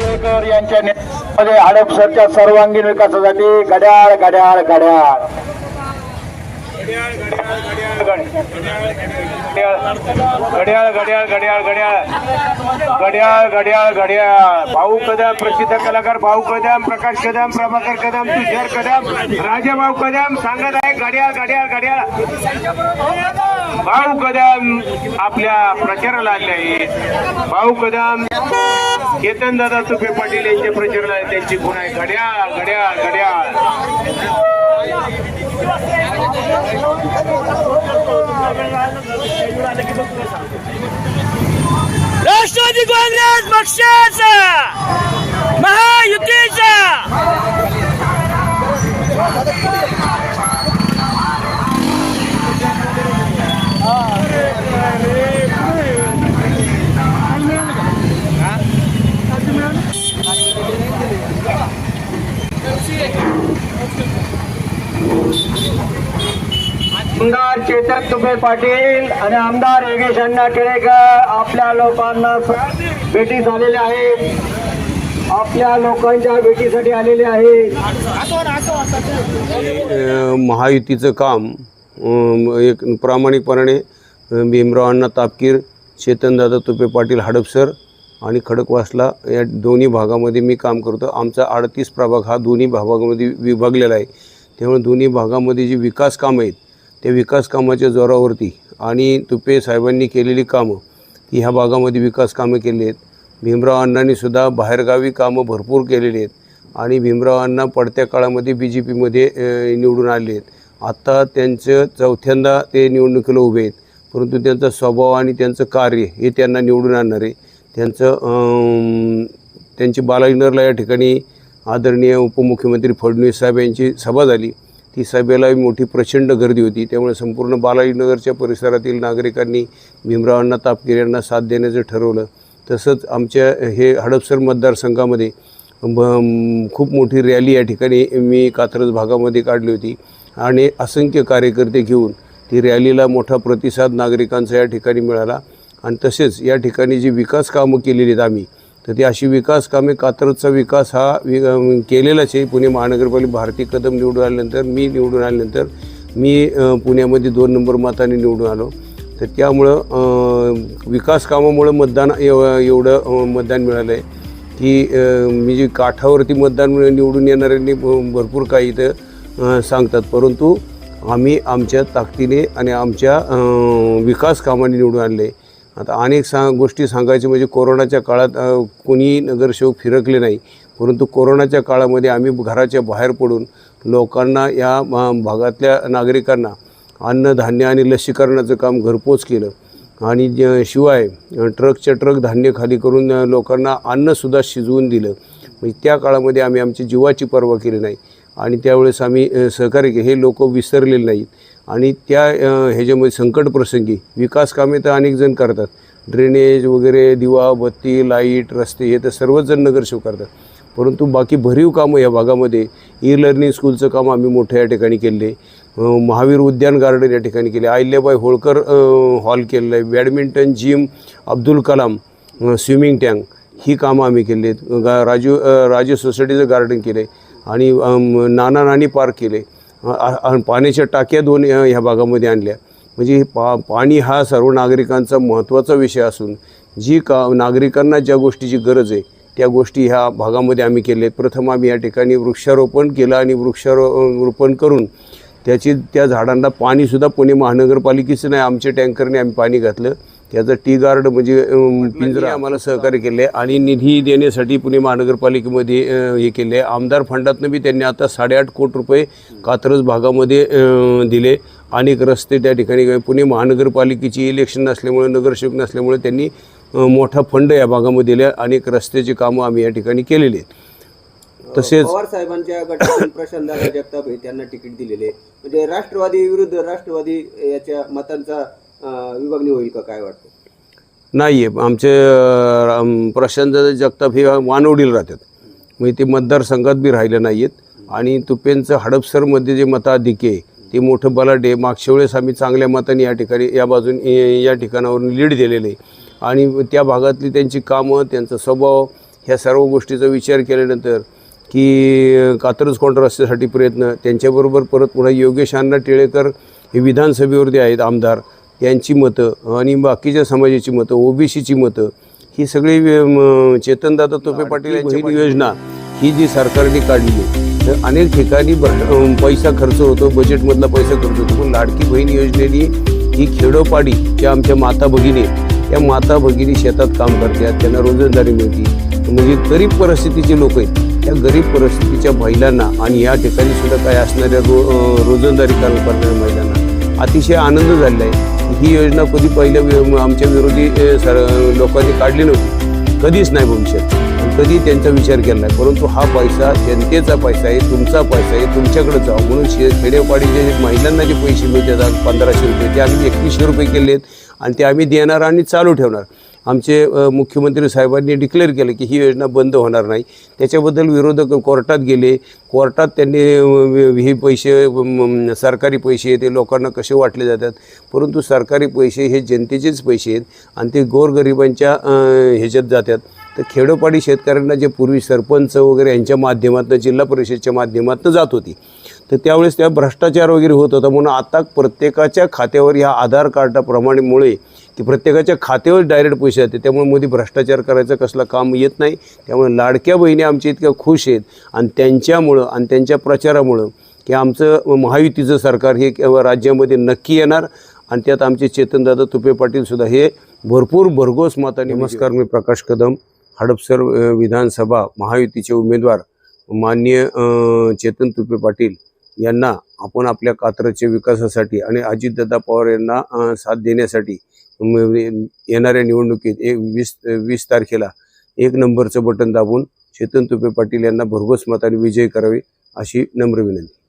केळकर यांच्या नेतृत्वामध्ये हडपसरच्या सर्वांगीण विकासासाठी घड्याळ घड्याळ घड्याळ. घड्याळ घड्याळ घड्याळ घड्याळ घड्याळ घड्याळ घड्याळ भाऊ कदम प्रसिद्ध कलाकार भाऊ कदम प्रकाश कदम प्रभाकर कदम तुषार कदम राजा भाऊ कदम सांगत आहे घड्याळ घड्याळ घड्याळ भाऊ कदम आपल्या प्रचाराला आले आहे भाऊ कदम केतन दादा तुपे पाटील यांच्या प्रचाराला त्यांची गुण आहे घड्याळ घड्याळ घड्याळ राष्ट्रवादी काँग्रेस पक्षाचा महायुतीचा. आमदार चेतक तुपे पाटील आणि आमदार योगेश अण्णा केळेकर आपल्या लोकांना भेटी झालेले आहेत. आपल्या लोकांच्या भेटीसाठी आलेले आहेत. महायुतीचं काम एक प्रामाणिकपणाने भीमराव अण्णा तापकीर चेतनदादा तुपे पाटील हडपसर आणि खडकवासला या दोन्ही भागामध्ये मी काम करतो. आमचा अडतीस प्रभाग हा दोन्ही भागामध्ये विभागलेला आहे. त्यामुळे दोन्ही भागामध्ये जी विकास कामं आहेत त्या विकास कामाच्या जोरावरती. आणि तुपे साहेबांनी केलेली कामं की ह्या भागामध्ये विकास कामं केली आहेत. भीमराव अण्णांनीसुद्धा बाहेरगावी कामं भरपूर केलेली आहेत. आणि भीमराव अण्णा पडत्या काळामध्ये बी जे पीमध्ये निवडून आले आहेत. आत्ता त्यांचं चौथ्यांदा ते निवडणुकीला उभे आहेत. परंतु त्यांचा स्वभाव आणि त्यांचं कार्य हे त्यांना निवडून आणणार. आहे त्यांचं त्यांची बालाजीनगरला या ठिकाणी आदरणीय उपमुख्यमंत्री फडणवीस साहेब यांची सभा झाली. ती सभेला मोठी प्रचंड गर्दी होती. त्यामुळे संपूर्ण बालाजीनगरच्या परिसरातील नागरिकांनी भीमरावांना अण्णा तापकीर यांना साथ देण्याचं ठरवलं. तसंच आमच्या हे हडपसर मतदारसंघामध्ये ब खूप मोठी रॅली या ठिकाणी मी कात्रज भागामध्ये काढली होती. आणि असंख्य कार्यकर्ते घेऊन ती रॅलीला मोठा प्रतिसाद नागरिकांचा या ठिकाणी मिळाला. आणि तसेच या ठिकाणी जी विकास कामं केलेली आहेत आम्ही तर ती अशी विकास कामे कात्रजचा विकास हा वि केलेलाच आहे. पुणे महानगरपालिका भारती कदम निवडून आल्यानंतर मी निवडून आल्यानंतर मी पुण्यामध्ये दोन नंबर मताने निवडून आलो. तर त्यामुळं विकास कामामुळं मतदान एव एवढं मतदान मिळालं आहे की मी जी काठावरती मतदान निवडून येणाऱ्यांनी भरपूर काही इथं सांगतात. परंतु आम्ही आमच्या ताकदीने आणि आमच्या विकास कामाने निवडून आणले आता अनेक सा गोष्टी सांगायचे म्हणजे कोरोनाच्या काळात कोणीही नगरसेवक फिरकले नाही. परंतु कोरोनाच्या काळामध्ये आम्ही घराच्या बाहेर पडून लोकांना या भागातल्या नागरिकांना अन्नधान्य आणि लसीकरणाचं काम घरपोच केलं. आणि शिवाय ट्रकच्या ट्रक धान्य खाली करून लोकांना अन्नसुद्धा शिजवून दिलं. म्हणजे त्या काळामध्ये आम्ही आमची जीवाची पर्वा केली नाही. आणि त्यावेळेस आम्ही सहकार्य हे लोक विसरलेले नाहीत. आणि त्या ह्याच्यामध्ये संकट प्रसंगी विकास कामे तर अनेक जण करतात. ड्रेनेज वगैरे दिवा बत्ती लाइट रस्ते हे तर सर्वजण नगरसेवक करतात. परंतु बाकी भरीव कामं या भागामध्ये ई लर्निंग स्कूलचं काम आम्ही मोठं या ठिकाणी केले महावीर उद्यान गार्डन या ठिकाणी केले आहिल्याबाई होळकर हॉल केलेलं आहे. Badminton gym Abdul Kalam swimming tank ही कामं आम्ही केली आहेत. गा राजू राजू सोसायटीचं गार्डन केलं आहे आणि नाना नानी पार्क केले आणि पाण्याच्या टाक्या दोन ह्या भागामध्ये आणल्या. म्हणजे हे पा पाणी हा सर्व नागरिकांचा महत्त्वाचा विषय असून जी का नागरिकांना ज्या गोष्टीची गरज आहे त्या गोष्टी ह्या भागामध्ये आम्ही केले आहेत प्रथम आम्ही या ठिकाणी वृक्षारोपण केलं आणि वृक्षारो रोपण करून त्याची त्या झाडांना पाणीसुद्धा पुणे महानगरपालिकेचं नाही आमच्या टँकरने आम्ही पाणी घातलं. त्याचं टी गार्ड म्हणजे पिंजरा आम्हाला सहकार्य केले. आणि निधी देण्यासाठी पुणे महानगरपालिकेमध्ये हे केले. आमदार फंडातनं बी त्यांनी आता साडेआठ कोटी रुपये कात्रज भागामध्ये दिले. अनेक रस्ते त्या ठिकाणी पुणे महानगरपालिकेची इलेक्शन नसल्यामुळे नगरसेवक नसल्यामुळे त्यांनी मोठा फंड या भागामध्ये दिला. अनेक रस्त्याची कामं आम्ही या ठिकाणी केलेली आहेत. तसेच पवार साहेबांच्या गटातून प्रशांतदादा जगताप हे त्यांना तिकीट दिलेले. म्हणजे राष्ट्रवादी विरुद्ध राष्ट्रवादी याच्या मतांचा विभागणी होईल का? काय वाटतं? नाही आहे आमचे प्रशांत जगताप हे वानवडील राहतात. म्हणजे ते मतदारसंघात बी राहिले नाही आहेत आणि तुपेंचं हडपसरमध्ये जे मताधिक आहे ते मोठं बलाढ्य मागच्या वेळेस आम्ही चांगल्या मताने या ठिकाणी या बाजून या ठिकाणावरून लीड दिलेलं आहे. आणि त्या भागातली त्यांची कामं त्यांचा स्वभाव ह्या सर्व गोष्टीचा विचार केल्यानंतर की कात्रज कोंड रस्त्यासाठी प्रयत्न त्यांच्याबरोबर परत पुन्हा योगेश अण्णा टिळेकर हे विधानसभेवरती आहेत आमदार. त्यांची मतं आणि बाकीच्या समाजाची मतं ओबीसीची मतं ही सगळी चेतनदादा तोपे पाटील यांची योजना ही जी सरकारने काढली तर अनेक ठिकाणी पैसा खर्च होतो बजेटमधला पैसा खर्च होतो. पण लाडकी बहीण योजनेने ही खेडोपाडी ज्या आमच्या माता भगिनी त्या माता भगिनी शेतात काम करतात त्यांना रोजंदारी मिळते. म्हणजे गरीब परिस्थितीचे लोक आहेत. त्या गरीब परिस्थितीच्या महिलांना आणि या ठिकाणी सुद्धा काय असणाऱ्या रो रोजंदारी काम करणाऱ्या महिलांना अतिशय आनंद झालेला आहे. ही योजना कधी पहिल्या वि- आमच्या विरोधी सर लोकांनी काढली नव्हती. कधीच नाही भविष्यात. कधी त्यांचा विचार केला नाही. परंतु हा पैसा जनतेचा पैसा आहे तुमचा पैसा आहे तुमच्याकडे जाऊ म्हणून शे खेडेपाडीचे जे महिलांना जे पैसे मिळतात पंधराशे रुपये ते आम्ही एकवीसशे रुपये केले आहेत आणि ते आम्ही देणार आणि चालू ठेवणार. आमचे मुख्यमंत्री साहेबांनी डिक्लेअर केलं की ही योजना बंद होणार नाही. त्याच्याबद्दल विरोधक कोर्टात गेले. कोर्टात त्यांनी हे पैसे सरकारी पैसे ते लोकांना कसे वाटले जातात? परंतु सरकारी पैसे हे जनतेचेच पैसे आहेत आणि ते गोरगरिबांच्या ह्याच्यात जातात. तर खेडोपाडी शेतकऱ्यांना जे पूर्वी सरपंच वगैरे यांच्या माध्यमातून जिल्हा परिषदच्या माध्यमातून जात होती तर त्यावेळेस त्या भ्रष्टाचार वगैरे होत होता. म्हणून आता प्रत्येकाच्या खात्यावर ह्या आधार कार्डाप्रमाणेमुळे की प्रत्येकाच्या खात्यावर डायरेक्ट पैसे येते त्यामुळे मोदी भ्रष्टाचार करायचं कसलं काम येत नाही. त्यामुळे लाडक्या बहिणी आमच्या इतक्या खुश आहेत. आणि त्यांच्यामुळं आणि त्यांच्या प्रचारामुळं की आमचं महायुतीचं सरकार हे राज्यामध्ये नक्की येणार. आणि त्यात आमचे चेतनदादा तुपे पाटील सुद्धा हे भरपूर भरघोस मताने नमस्कार मी प्रकाश कदम हडपसर विधानसभा महायुतीचे उमेदवार माननीय अ, चेतन तुपे पाटील. यांना आपण आपल्या कात्रजच्या विकासासाठी आणि अजितदादा पवार यांना साथ देण्यासाठी म्हणजे येणाऱ्या निवडणुकीत एक वीस वीस तारखेला एक नंबरचं बटन दाबून चेतन तुपे पाटील यांना भरघोस मताने विजयी करावे अशी नम्र विनंती.